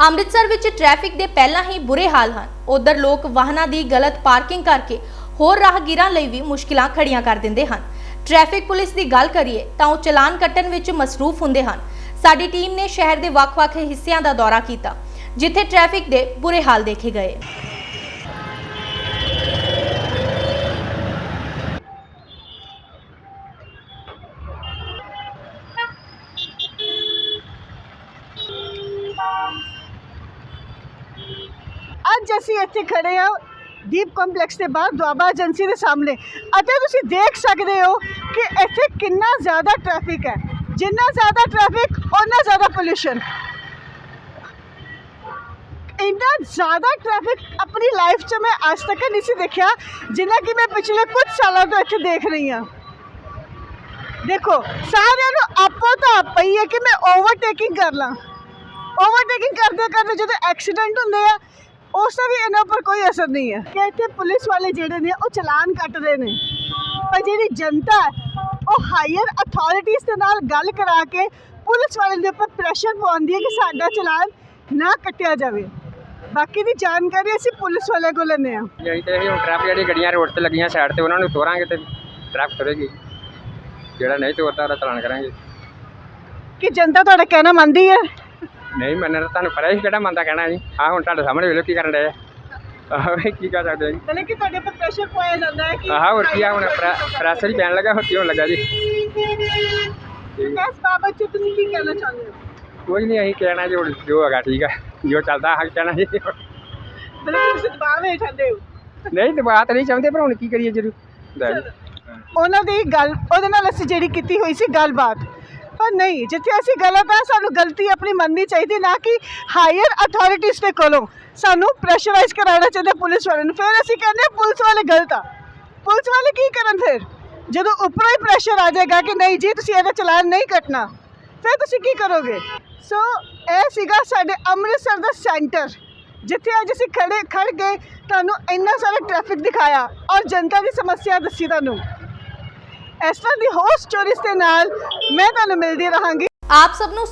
ਅੰਮ੍ਰਿਤਸਰ ਵਿੱਚ ਟ੍ਰੈਫਿਕ ਦੇ ਪਹਿਲਾਂ ਹੀ ਬੁਰੇ ਹਾਲ ਹਨ। ਉਧਰ ਲੋਕ ਵਾਹਨਾਂ ਦੀ ਗਲਤ ਪਾਰਕਿੰਗ ਕਰਕੇ ਹੋਰ ਰਾਹਗੀਰਾਂ ਲਈ ਵੀ ਮੁਸ਼ਕਿਲਾਂ ਖੜੀਆਂ ਕਰ ਦਿੰਦੇ ਹਨ। ਟ੍ਰੈਫਿਕ ਪੁਲਿਸ ਦੀ ਗੱਲ ਕਰੀਏ ਤਾਂ ਉਹ ਚਲਾਨ ਕੱਟਣ ਵਿੱਚ ਮਸਰੂਫ ਹੁੰਦੇ ਹਨ। ਸਾਡੀ ਟੀਮ ਨੇ ਸ਼ਹਿਰ ਦੇ ਵੱਖ-ਵੱਖ ਹਿੱਸਿਆਂ ਦਾ ਦੌਰਾ ਕੀਤਾ, ਜਿੱਥੇ ਟ੍ਰੈਫਿਕ ਦੇ ਬੁਰੇ ਹਾਲ ਦੇਖੇ ਗਏ। ਅੱਜ ਅਸੀਂ ਇੱਥੇ ਖੜੇ ਹਾਂ ਦੀਪ ਕੰਪਲੈਕਸ ਦੇ ਬਾਹਰ ਦੁਆਬਾ ਏਜੰਸੀ ਦੇ ਸਾਹਮਣੇ। ਅਤੇ ਤੁਸੀਂ ਦੇਖ ਸਕਦੇ ਹੋ ਕਿ ਇੱਥੇ ਕਿੰਨਾ ਜ਼ਿਆਦਾ ਟ੍ਰੈਫਿਕ ਹੈ। ਜਿੰਨਾ ਜ਼ਿਆਦਾ ਟ੍ਰੈਫਿਕ ਉਹਨਾਂ ਜ਼ਿਆਦਾ ਪੋਲੂਸ਼ਨ ਇੰਨਾ ਜ਼ਿਆਦਾ ਟ੍ਰੈਫਿਕ ਆਪਣੀ ਲਾਈਫ 'ਚ ਮੈਂ ਅੱਜ ਤੱਕ ਨਹੀਂ ਸੀ ਦੇਖਿਆ, ਜਿੰਨਾ ਕਿ ਮੈਂ ਪਿਛਲੇ ਕੁਝ ਸਾਲਾਂ ਤੋਂ ਇੱਥੇ ਦੇਖ ਰਹੀ ਹਾਂ। ਦੇਖੋ, ਸਾਰਿਆਂ ਨੂੰ ਆਪੋ ਤਾਂ ਪਈ ਹੈ ਕਿ ਮੈਂ ਓਵਰਟੇਕਿੰਗ ਕਰ ਲਾਂ। ਓਵਰਟੇਕਿੰਗ ਕਰਦੇ ਕਰਦੇ ਜਦੋਂ ਐਕਸੀਡੈਂਟ ਹੁੰਦੇ ਆ ਉਸ ਦਾ ਵੀ ਇਹਨਾਂ ਉੱਪਰ ਕੋਈ ਅਸਰ ਨਹੀਂ ਹੈ। ਕਿ ਇੱਥੇ ਪੁਲਿਸ ਵਾਲੇ ਜਿਹੜੇ ਨੇ ਉਹ ਚਲਾਨ ਕੱਟਦੇ ਨੇ। ਪਰ ਜਿਹੜੀ ਜਨਤਾ ਹੈ ਉਹ ਹਾਇਰ ਅਥਾਰਟੀਜ਼ ਦੇ ਨਾਲ ਗੱਲ ਕਰਾ ਕੇ ਪੁਲਿਸ ਵਾਲੇ ਦੇ ਉੱਪਰ ਪ੍ਰੈਸ਼ਰ ਪਾਉਂਦੀ ਹੈ ਕਿ ਸਾਡਾ ਚਲਾਨ ਨਾ ਕੱਟਿਆ ਜਾਵੇ। ਬਾਕੀ ਦੀ ਜਾਣਕਾਰੀ ਅਸੀਂ ਪੁਲਿਸ ਵਾਲੇ ਕੋਲ ਲੈਂਦੇ ਹਾਂ। ਜਿਹੜੀ ਤੇ ਹੁਣ ਟ੍ਰੈਫਿਕ ਜਿਹੜੀ ਗੱਡੀਆਂ ਰੋਡ ਤੇ ਲੱਗੀਆਂ ਸਾਈਡ ਤੇ ਉਹਨਾਂ ਨੂੰ ਤੋਰਾਂਗੇ ਤੇ ਟ੍ਰੈਫਿਕ ਤੁਰੇਗੀ ਜਿਹੜਾ ਨਹੀਂ ਤੋਰਦਾ ਉਹਦਾ ਚਲਾਨ ਕਰਾਂਗੇ। ਕਿ ਜਨਤਾ ਤੁਹਾਡਾ ਕਹਿਣਾ ਮੰਨਦੀ ਹੈ? ਨਹੀਂ ਮੰਨਣਾ ਤੁਹਾਨੂੰ ਪਤਾ ਹੀ ਕਿਹੜਾ ਮੰਨਦਾ ਕਹਿਣਾ ਜੀ। ਆਹ ਹੁਣ ਤੁਹਾਡੇ ਸਾਹਮਣੇ ਵੇਲੋ ਕੀ ਕਰਨ ਆ। ਆਹ ਵੇ ਕੀ ਕਰ ਸਕਦੇ ਆ ਜੀ। ਮਤਲਬ ਕਿ ਤੁਹਾਡੇ ਉੱਪਰ ਪ੍ਰੈਸ਼ਰ ਪਾਇਆ ਜਾਂਦਾ ਹੈ ਕਿ ਆਹ ਹੋਰ ਕੀ ਆ ਹੁਣ ਪ੍ਰੈਸ਼ਰ ਹੀ ਪੈਣ ਲੱਗਾ ਹੋਰ ਕੀ ਹੋਣ ਲੱਗਾ ਜੀ। ਇਸ ਬਾਬਤ 'ਚ ਤੁਸੀਂ ਕੀ ਕਹਿਣਾ ਚਾਹੁੰਦੇ ਹੋ? ਕੋਈ ਨਹੀਂ ਅਸੀਂ ਕਹਿਣਾ ਜੋ ਜੋ ਹੈਗਾ ਠੀਕ ਆ। ਜੋ ਚੱਲਦਾ ਹੱਕ ਕਹਿਣਾ ਜੀ। ਮਤਲਬ ਤੁਸੀਂ ਦਬਾਅ ਹੇਠ ਆਉਂਦੇ ਹੋ? ਨਹੀਂ ਤੇ ਬਾਤ ਨਹੀਂ ਚਾਹੁੰਦੇ ਪਰ ਹੁਣ ਕੀ ਕਰੀਏ ਜਰੂਰ ਉਹਨਾਂ ਦੀ ਗੱਲ ਉਹਦੇ ਨਾਲ ਅਸੀਂ ਜਿਹੜੀ ਕੀਤੀ ਹੋਈ ਸੀ ਗੱਲਬਾਤ ਪਰ ਨਹੀਂ, ਜਿੱਥੇ ਅਸੀਂ ਗਲਤ ਆ ਸਾਨੂੰ ਗਲਤੀ ਆਪਣੀ ਮੰਨਣੀ ਚਾਹੀਦੀ, ਨਾ ਕਿ ਹਾਇਰ ਅਥਾਰਟੀਜ਼ ਦੇ ਕੋਲੋਂ ਸਾਨੂੰ ਪ੍ਰੈਸ਼ਰਾਈਜ਼ ਕਰਾਉਣਾ ਚਾਹੀਦਾ ਪੁਲਿਸ ਵਾਲਿਆਂ ਨੂੰ। ਫਿਰ ਅਸੀਂ ਕਹਿੰਦੇ ਪੁਲਿਸ ਵਾਲੇ ਗਲਤ ਆ। ਪੁਲਿਸ ਵਾਲੇ ਕੀ ਕਰਨ ਫਿਰ? ਜਦੋਂ ਉੱਪਰੋਂ ਹੀ ਪ੍ਰੈਸ਼ਰ ਆ ਜਾਏਗਾ ਕਿ ਨਹੀਂ ਜੀ, ਤੁਸੀਂ ਇਹਦਾ ਚਲਾਨ ਨਹੀਂ ਕੱਟਣਾ, ਫਿਰ ਤੁਸੀਂ ਕੀ ਕਰੋਗੇ? ਸੋ ਇਹ ਸੀਗਾ ਸਾਡੇ ਅੰਮ੍ਰਿਤਸਰ ਦਾ ਸੈਂਟਰ ਜਿੱਥੇ ਅੱਜ ਅਸੀਂ ਖੜੇ ਖੜ ਗਏ, ਤੁਹਾਨੂੰ ਇੰਨਾ ਸਾਰਾ ਟ੍ਰੈਫਿਕ ਦਿਖਾਇਆ ਔਰ ਜਨਤਾ ਦੀ ਸਮੱਸਿਆ ਦੱਸੀ ਤੁਹਾਨੂੰ। ਇਸ ਤਰ੍ਹਾਂ ਦੀ ਹੋਰ ਸਟੋਰੀਜ਼ ਦੇ ਨਾਲ ਮੈਂ ਤੁਹਾਨੂੰ ਮਿਲਦੀ ਰਹਾਂਗੀ। ਆਪ ਸਭ ਨੂੰ